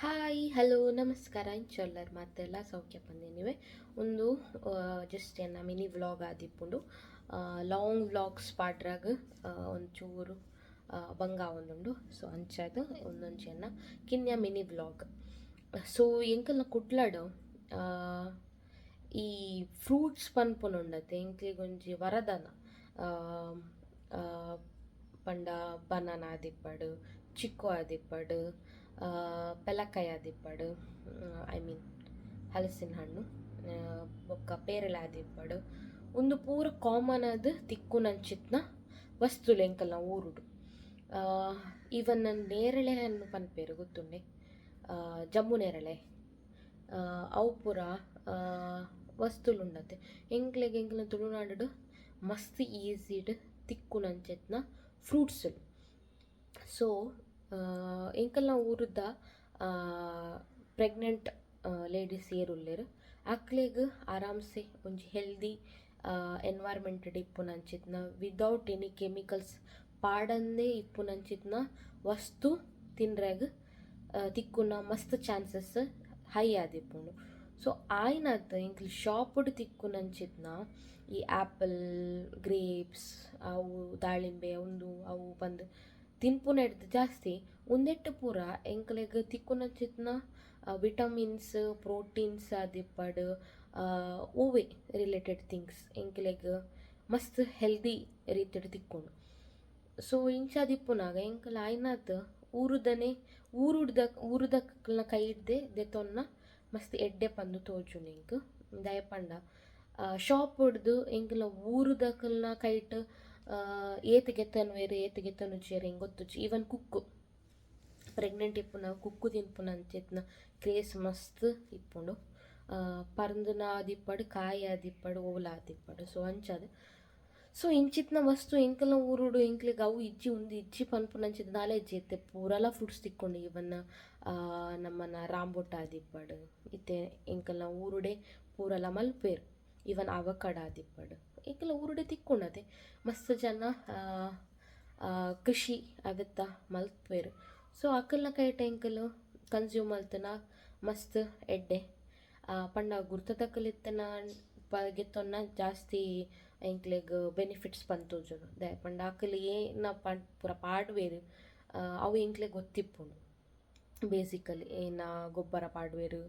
Hi, hello, ನಮಸ್ಕಾರ. ಇಂಚೊಲ್ಲರ್ ಮತ್ತೆಲ್ಲ ಸೌಖ್ಯ ಬಂದಿನಿವೆ ಒಂದು ಜಸ್ಟ್ ಎನ್ನ ಮಿನಿ ವ್ಲಾಗ್ ಆದಿಪ್ಪುಂಡು ಲಾಂಗ್ ವ್ಲಾಗ್ಸ್ ಪಾಡ್ರಾಗ ಒಂಚೂರು ಬಂಗ ಒಂದುಂಡು ಸೊ ಒಂದೊಂದು ಒಂದೊಂಚೆನ್ನ ಕಿನ್ಯ ಮಿನಿ ವ್ಲಾಗ್. ಸೊ ಎಂಕಲ್ನ ಕುಡ್ಲಾಡು ಈ ಫ್ರೂಟ್ಸ್ ಪನ್ಪುನುಂಡತೆ, ಎಂಕ್ಲಿಗೊಂಜಿ ವರದನ ಪಂಡ ಬನಾನ ಆದಿಪ್ಪಡು, ಚಿಕ್ಕು ಆದಿಪ್ಪಡು ಆದಿಪ್ಪಡು ಐ ಮೀನ್ ಹಲಸಿನ ಹಣ್ಣು ಬೊಕ್ಕ ಪೇರಲೆ ಆದಿಪ್ಪಡು ಒಂದು ಪೂರ ಕಾಮನ್ ಅದು ತಿಕ್ಕು ನಂಚಿತ್ನ ವಸ್ತುಲು ಲೆಂಕಲ್ನ ಊರುಡು. ಈವನ್ ನೇರಳೆ ಹಣ್ಣು ಪನ್ಪೇರು ಗೊತ್ತುಂಡೆ? ಜಮ್ಮು ನೇರಳೆ. ಅವು ಪೂರ ವಸ್ತುಲುಂಡತೆ ಎಂಕ್ಲೆಗ್ ಎಂಕ್ಲ ತುಳುನಾಡು ಮಸ್ತ್ ಈಸಿಡ್ ಫ್ರೂಟ್ಸ್ ಲು ಸೊ ಎಂಕಲ್ನ ಊರುದ ಪ್ರೆಗ್ನೆಂಟ್ ಲೇಡೀಸ್ ಏರುಲ್ಲೆರ್ ಅಕ್ಲೆಗ್ ಆರಾಮ್ಸೆ, ಒಂಜಿ ಹೆಲ್ದಿ ಎನ್ವೈರ್ಮೆಂಟ್ ಇಪ್ಪುನಂಚಿತ್ನ ವಿದೌಟ್ ಎನಿ ಕೆಮಿಕಲ್ಸ್ ಪಾಡಂದೆ ಇಪ್ಪುನಂಚಿತ್ನ ವಸ್ತು ತಿನ್ರೆಗ್ ತಿಕ್ಕುನ ಮಸ್ತ್ ಚಾನ್ಸಸ್ ಹೈ ಆದಿಪ್ಪುಂಡು. ಸೊ ಆಯ್ನತ್ ಎಂಕ್ಲ್ ಶಾಪ್ಡ್ ತಿಕ್ಕುನಂಚಿತ್ನ ಈ ಆ್ಯಪಲ್ ಗ್ರೇಪ್ಸ್ ಅವು ದಾಳಿಂಬೆ ಒಂದು ಅವು ಬಂದು ತಿನ್ಪುನ ಹಿಡ್ದು ಜಾಸ್ತಿ, ಉಂದೆಟ್ಟು ಪೂರ ಎಂಕ್ಲೆಗ್ ತಿಕ್ಕುನಂಚಿತ್ನ ವಿಟಮಿನ್ಸ್, ಪ್ರೋಟೀನ್ಸ್ ಆದಿಪ್ಪಡ್ ಹೂವೆ ರಿಲೇಟೆಡ್ ಥಿಂಗ್ಸ್ ಎಂಕ್ಲೆಗ್ ಮಸ್ತ್ ಹೆಲ್ದಿ ರೀತಿಡ್ ತಿಕ್ಕೊಂಡು ಸೊ ಇಂಚಾದಿಪ್ಪುನಾಗ ಎಂಕಲ್ ಆಯ್ನಾತ್ ಊರುದನೆ, ಊರುಡ್ದ ಊರುದಕ್ಲ ಕೈ ಹಿಡ್ದೆ ದೆತ್ತೊನ್ನ ಮಸ್ತ್ ಎಡ್ಡೆ ಪಂದು ತೋಜುಂಡು ಎಂಕ್ ದಯಪಂಡ. ಶಾಪ್ ಹೊಡ್ದು ಎಂಕಲ ಊರುದಕಲ್ನ ಕೈಟ್ ಏತ್ ಗೆತ್ತನು ಚೇರು ಹಿಂಗೆ ಗೊತ್ತುಜಿ ಈವನ್ ಕುಕ್ಕು. ಪ್ರೆಗ್ನೆಂಟ್ ಇಪ್ಪುನ ಕುಕ್ಕು ತಿನ್ಪುನ ಅಂಚೆತ್ನ ಕ್ರೇಸ್ ಮಸ್ತ್ ಇಪ್ಪುಂಡು. ಪರಂದನ ಆದಿಪ್ಪಡು ಕಾಯಿ ಆದಿಪ್ಪಡು ಓಲ ಆದಿಪ್ಪಡು ಸೊ ಅಂಚಾದ್ ಸೊ ಇಂಚಿತ್ನ ವಸ್ತು ಇಂಕಲ ಊರುಡು ಇಂಕ್ಲಿಗೆ ಅವು ಇಜ್ಜಿ ಉಂದು ಇಜ್ಜಿ ಪನ್ಪುನಂಚಿದ ನಾಲೆ ಇಜ್ಜಿ ಎತ್ತೆ ಪೂರಲ ಫ್ರೂಟ್ಸ್ ತಿಕ್ಕೊಂಡು ಇವನ್ನ ನಮ್ಮನ ರಾಂಬೊಟ್ಟ ಆದಿಪ್ಪಡು ಇತ್ತೆ ಇಂಕಲ ಊರುಡೆ ಪೂರಲ ಮಲ್ಪೇರು. ಇವನ್ ಅವಕಡ ಆದಿಪ್ಪಡು. ಎಂಕಲ್ನ ಊರುಡೆ ತಿಕ್ಕೊಂಡತೆ ಮಸ್ತ್ ಜನ ಕೃಷಿ ಅವೆತ್ತ ಮಲ್ತ್ವೇರು. ಸೊ ಅಕಲ್ನ ಕೈ ಎಂಕಲ್ ಕನ್ಸ್ಯೂಮ್ ಮಲ್ತನ, ಮಸ್ತ್ ಎಡ್ಡೆ. ಪಂಡ ಗುರ್ತದಕಲಿತ್ತನ ಪ ಗೆತ್ತೊನ್ನ ಜಾಸ್ತಿ ಎಂಕ್ಲೆಗ್ ಬೆನಿಫಿಟ್ಸ್ ಪಂತೋಜುಂಡು ದಯ ಪಂಡ ಅಕಲ್ ಏನ ಪೂರ ಪಾಡ್ವೇರು. ಅವು ಎಂಕ್ಲೆಗ್ ಗೊತ್ತಿಪ್ಪುಂಡು. ಬೇಸಿಕಲಿ ಏನ ಗೊಬ್ಬರ ಪಾಡ್ವೆರು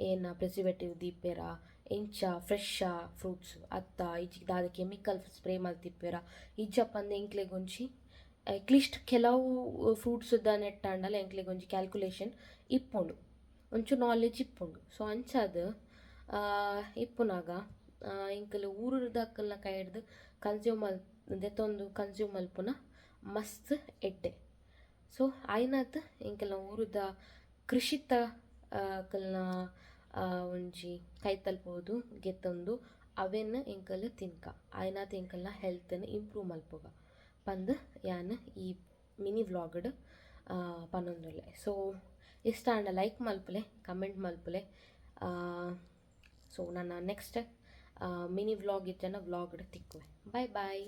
ಏನ ಪ್ರಿಸರ್ವೇಟಿವ್ ದೀಪೆರ ಎಂಚ ಫ್ರೆಶ್ ಫ್ರೂಟ್ಸ್ ಅತ್ತ ಇಜ್ಜಿ ದಾದ ಕೆಮಿಕಲ್ ಸ್ಪ್ರೇ ಮಲ್ತಿಪ್ಪೆರ ಇಜ್ಜ ಪಂದ್ ಎಂಕ್ಲೆಗ್ ಒಂಜಿ ಅಟ್ಲೀಸ್ಟ್ ಕೆಲವು ಫ್ರೂಟ್ಸ್ ನೆಟ್ಟಾಂಡಲ ಎಂಕ್ಲೆಗೊಂಜಿ ಕ್ಯಾಲ್ಕುಲೇಷನ್ ಇಪ್ಪುಂಡು. ಒಂಚು ನಾಲೆಜ್ ಇಪ್ಪುಂಡು. ಸೊ ಅಂಚಾದ್ ಇಪ್ಪುನಾಗ ಆ, ಎಂಕಲ್ ಊರುದಕ್ಕಲ್ನ ಕೈ ಹಿಡ್ದು ಕನ್ಸ್ಯೂಮ್ ದೆತ್ತೊಂದು ಕನ್ಸ್ಯೂಮ್ ಮಲ್ಪುನ ಮಸ್ತ್ ಎಡ್ಡೆ ಸೊ ಆಯ್ನಾತ್ ಇಂಕಲ ಊರುದ ಕೃಷಿತ ಕಲ್ನ ಒಂಜಿ ಕೈ ತಲ್ಪೋದು, ಗೆತ್ತೊಂದು, ಅವೆನ್ ಎಂಕಲ್ ತಿನ್ಕ. ಆಯ್ನಾತ್ ಎಂಕಲ್ನ ಹೆಲ್ತನ್ನು ಇಂಪ್ರೂವ್ ಮಲ್ಪುಗ. ಪಂದ್ ಯಾನ್ ಈ ಮಿನಿ ವ್ಲಾಗ್ಡ್ ಪನ್ನೊಂದುಲ್ಲೆ ಸೊ ಇಷ್ಟ ಅಂಡ ಲೈಕ್ ಮಲ್ಪಲೆ, ಕಮೆಂಟ್ ಮಲ್ಪಲೆ ಸೊ, ನನ್ನ ನೆಕ್ಸ್ಟ್ ಮಿನಿ ವ್ಲಾಗ್ ಇತ್ತನ ವ್ಲಾಗ್ಡ್ ತಿಕ್ಕುವೆ. Bye bye.